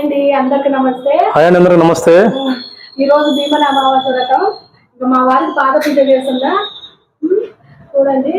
అండి అందరికి నమస్తే. హాయ్ అండి అందరూ నమస్తే. ఈ రోజు భీమన అమావాస్య వ్రతం. ఇక మా వారికి పాద పూజ చేస్తుందా చూడండి.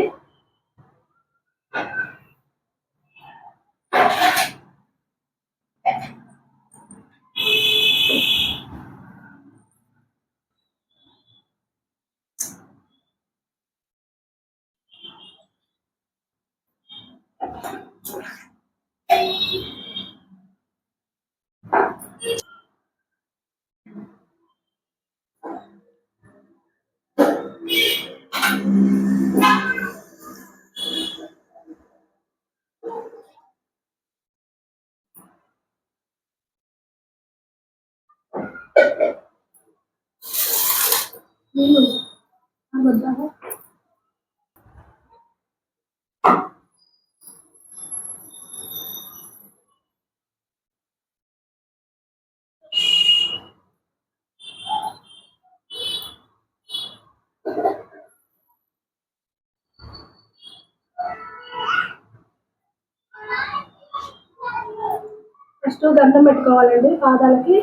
ఫస్ట్ దండం పెట్టుకోవాలండి పాదాలకి.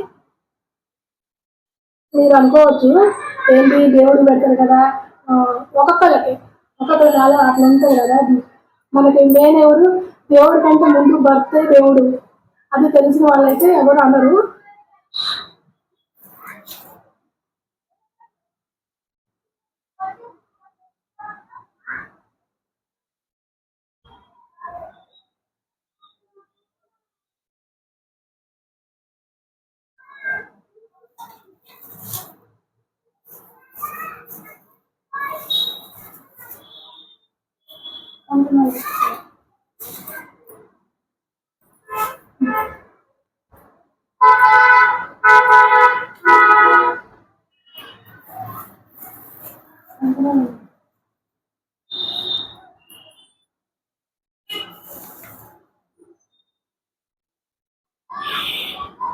మీరు అనుకోవచ్చు. ఏంటి? దేవుడు పెడతారు కదా. ఆ, ఒక్కొక్కరికి ఒక్కొక్కరు కాదు అట్లా ఉంటుంది కదా. మనకి మెయిన్ ఎవరు? దేవుడి కంటే ముందు భర్తే దేవుడు. అది తెలిసిన వాళ్ళైతే ఎవరు అనరు.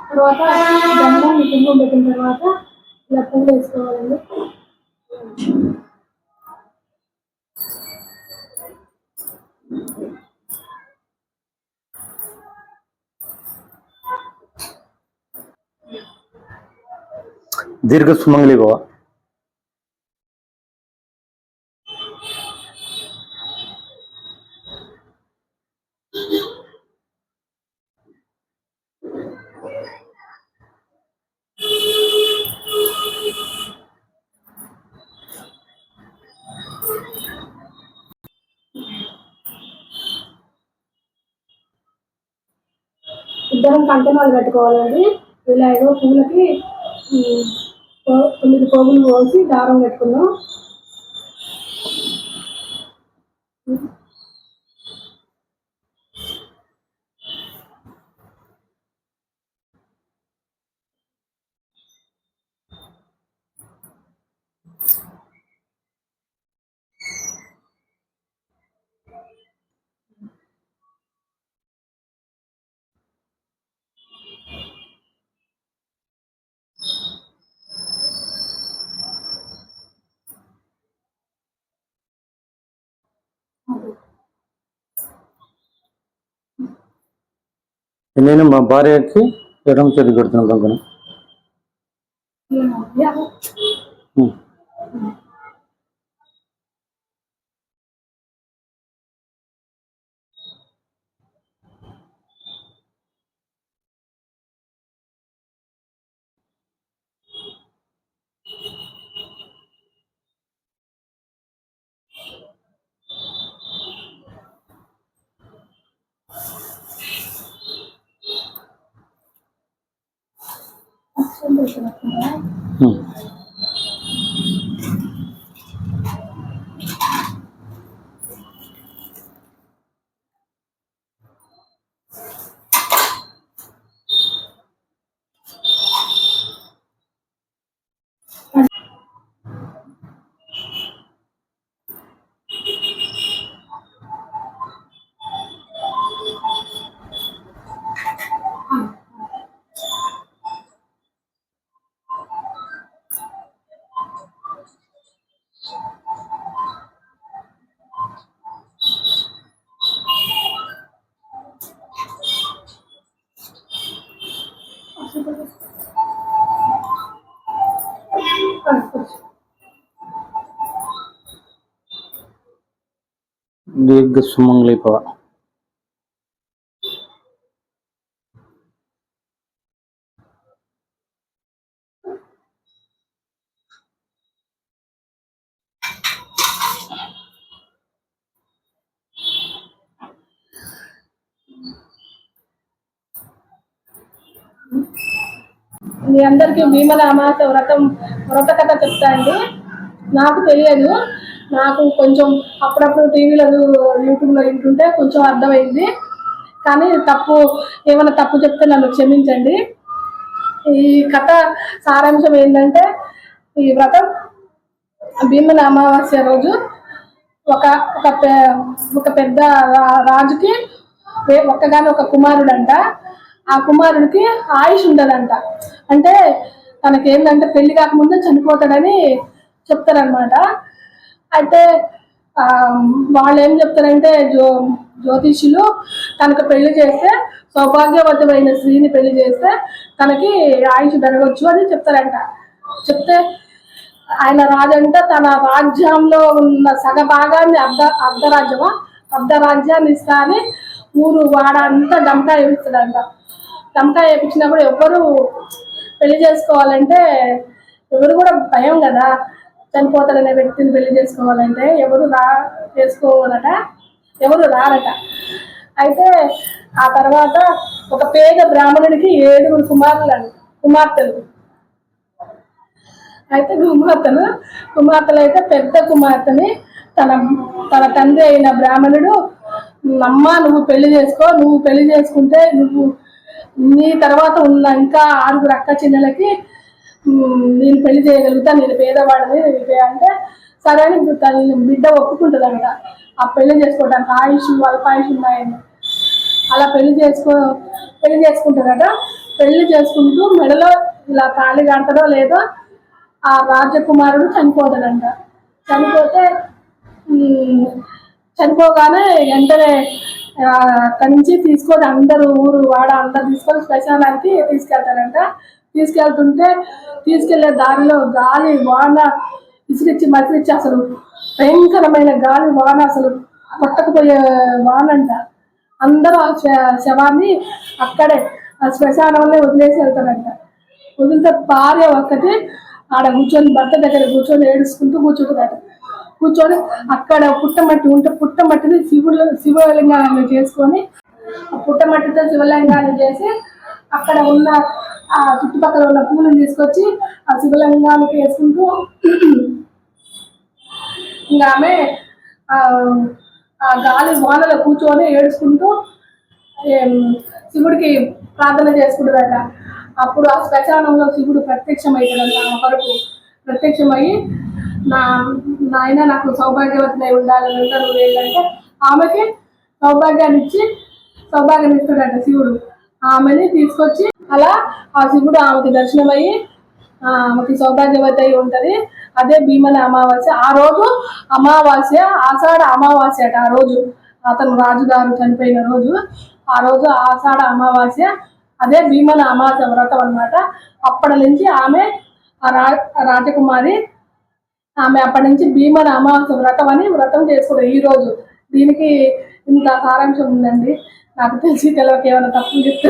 తర్వాత గంధం కుంకుమ పెట్టిన తర్వాత ఇలా పూలు వేసుకోవాలండి దీర్ఘ సుమంగళి బాబా ఇద్దరం కంకణాలు కట్టుకోవాలండి ఇలా ఏదో పూలకి తొమ్మిది పోగులు పోసి దారం పెట్టుకున్నాం నేను మా భార్యకి ఎడమ చేతి పెడుతున్నాను కంకణం 什么嗯。దీర్ఘ సుమంగళి భవ మీ అందరికీ భీమల అమాస వ్రతం వ్రత కథ చెప్తా అండి. నాకు తెలియదు. నాకు కొంచెం అప్పుడప్పుడు టీవీలో యూట్యూబ్లో వింటుంటే కొంచెం అర్థమైంది. కానీ తప్పు ఏమైనా తప్పు చెప్తే నన్ను క్షమించండి. ఈ కథ సారాంశం ఏంటంటే ఈ వ్రతం భీమల అమావాస్య రోజు ఒక ఒక ఒక పెద్ద రా- రాజుకి ఒక్కగానే ఒక కుమారుడంట. ఆ కుమారుడికి ఆయుష్ ఉండదంట. అంటే తనకి ఏంటంటే పెళ్ళి కాకముందే చనిపోతాడని చెప్తారనమాట అయితే వాళ్ళు ఏం చెప్తారంటే జ్యో జ్యోతిష్యులు తనకు పెళ్ళి చేస్తే సౌభాగ్యవతమైన స్త్రీని పెళ్ళి చేస్తే తనకి ఆయుష్ పెరగచ్చు అని చెప్తారంట. చెప్తే ఆయన రాజంటే తన రాజ్యంలో ఉన్న సగ భాగాన్ని అర్ధ అర్ధరాజ్యమా? అర్ధరాజ్యాన్ని ఇస్తా అని ఊరు వాడ అంతా డమకా వేపిస్తాడంట. డమకా వేపించినప్పుడు ఎవ్వరు పెళ్ళి చేసుకోవాలంటే ఎవరు కూడా భయం కదా. చనిపోతాడనే వ్యక్తిని పెళ్ళి చేసుకోవాలంటే ఎవరు రా చేసుకోవాలట? ఎవరు రారట? అయితే ఆ తర్వాత ఒక పేద బ్రాహ్మణుడికి ఏడుగురు కుమారులు కుమార్తెలు. అయితే కుమార్తెలు కుమార్తెలు అయితే పెద్ద కుమార్తెని తన తన తండ్రి అయిన బ్రాహ్మణుడు అమ్మ నువ్వు పెళ్ళి చేసుకో నువ్వు పెళ్ళి చేసుకుంటే నువ్వు నీ తర్వాత ఉన్న ఇంకా ఆరుగురు అక్క చిన్నలకి నేను పెళ్ళి చేయగలుగుతా నేను పేదవాడిని అంటే సరే అని తను బిడ్డ ఒప్పుకుంటుంది అంట ఆ పెళ్ళి చేసుకోవడానికి ఆయుష్ అల్పాయుష్ ఉన్నాయని అలా పెళ్ళి చేసుకో పెళ్ళి చేసుకుంటారట. పెళ్ళి చేసుకుంటూ మెడలో ఇలా తాళి కడతాడో లేదో ఆ రాజకుమారుడు చనిపోతాడంట. చనిపోతే చనిపోగానే వెంటనే అక్కడి నుంచి తీసుకొని అందరూ ఊరు వాడ అందరు తీసుకొని శ్మశానానికి తీసుకెళ్తారంట తీసుకెళ్తుంటే తీసుకెళ్ళే దారిలో గాలి వాన విసిరిచ్చి మసిరిచ్చి అసలు భయంకరమైన గాలి వాన అసలు కొట్టకపోయే వాన అంట అందరూ ఆ శ- శవాన్ని అక్కడే ఆ శ్మశానంలో వదిలేసి వెళ్తారంట. వదిలితే భార్య ఒక్కటి ఆడ కూర్చొని భర్త దగ్గర కూర్చొని ఏడుచుకుంటూ కూర్చుంటుందట. కూర్చొని అక్కడ పుట్టమట్టి ఉంటే పుట్టమట్టిని శివుడు శివలింగాన్ని చేసుకొని ఆ పుట్టమట్టితో శివలింగాన్ని చేసి అక్కడ ఉన్న ఆ చుట్టుపక్కల ఉన్న పూలను తీసుకొచ్చి ఆ శివలింగానికి వేసుకుంటూ ఇంకా ఆమె ఆ గాలి వానలో కూర్చొని ఏడుచుకుంటూ శివుడికి ప్రార్థన చేసుకుంటుందట. అప్పుడు ఆ శ్మశానంలో శివుడు ప్రత్యక్షమవుతాడంట ఆమె కొరకు ప్రత్యక్షమయ్యి నా నాయన నాకు సౌభాగ్యవతమై ఉండాలని అంటే నువ్వు ఏంటంటే ఆమెకి సౌభాగ్యాన్ని ఇచ్చి సౌభాగ్యం ఇస్తాడట శివుడు. ఆమెని తీసుకొచ్చి అలా ఆ శివుడు ఆమెకి దర్శనమయ్యి ఆమెకి సౌభాగ్యవతి అయి ఉంటది. అదే భీమన అమావాస్య. ఆ రోజు అమావాస్య ఆషాఢ అమావాస్య అట ఆ రోజు. అతను రాజుగారు చనిపోయిన రోజు. ఆ రోజు ఆషాఢ అమావాస్య. అదే భీమన అమావాస్య వ్రతం అన్నమాట. అప్పటి నుంచి ఆమె ఆ రా రాజకుమారి ఆమె అప్పటి నుంచి భీమన అమావాస్య వ్రతం అని వ్రతం చేసుకున్నారు ఈ రోజు. దీనికి ఇంత సారాంశం ఉందండి. నాకు తెలిసి తెలియక ఏమైనా తప్పులు చెప్తే